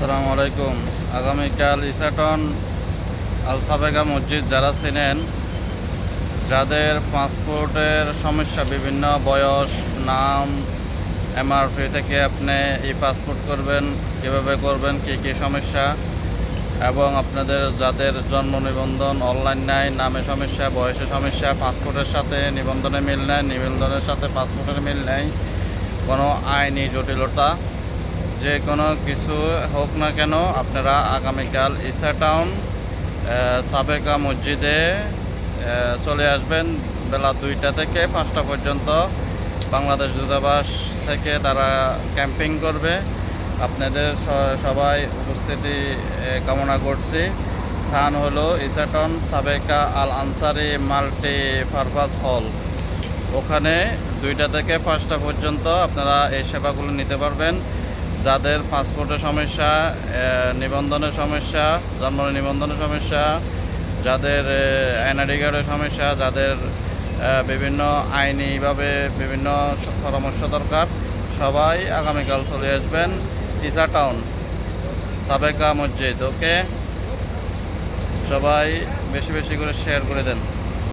আসসালামু আলাইকুম। আগামীকাল ইসাটন আল সাবেগা মসজিদ যারা চেনেন, যাদের পাসপোর্টের সমস্যা, বিভিন্ন বয়স, নাম, এমআরপি থেকে আপনি এই পাসপোর্ট করবেন, কীভাবে করবেন, কী কী সমস্যা, এবং আপনাদের যাদের জন্ম নিবন্ধন অনলাইন নাই, নামে সমস্যা, বয়সে সমস্যা, পাসপোর্টের সাথে নিবন্ধনে মিল নাই, নিবন্ধনের সাথে পাসপোর্টের মিল নাই, কোনো আইনি জটিলতা যে কোনো কিছু হোক না কেন, আপনারা আগামীকাল ইসা টাউন সাবেকা মসজিদে চলে আসবেন বেলা দুইটা থেকে পাঁচটা পর্যন্ত। বাংলাদেশ দূতাবাস থেকে তারা ক্যাম্পিং করবে। আপনাদের সবাই উপস্থিতি কামনা করছি। স্থান হলো ইসাটন সাবেকা Al Ansari multi purpose hall. ওখানে দুইটা থেকে পাঁচটা পর্যন্ত আপনারা এই সেবাগুলো নিতে পারবেন। যাদের পাসপোর্টের সমস্যা নিবন্ধনের সমস্যা জন্ম নিবন্ধনের সমস্যা, যাদের এনআইডি কার্ডের সমস্যা, যাদের বিভিন্ন আইনিভাবে বিভিন্ন পরামর্শ দরকার, সবাই আগামীকাল চলে আসবেন ইসা টাউন সাবেকা মসজিদ ওকে সবাই বেশি বেশি করে শেয়ার করে দেন।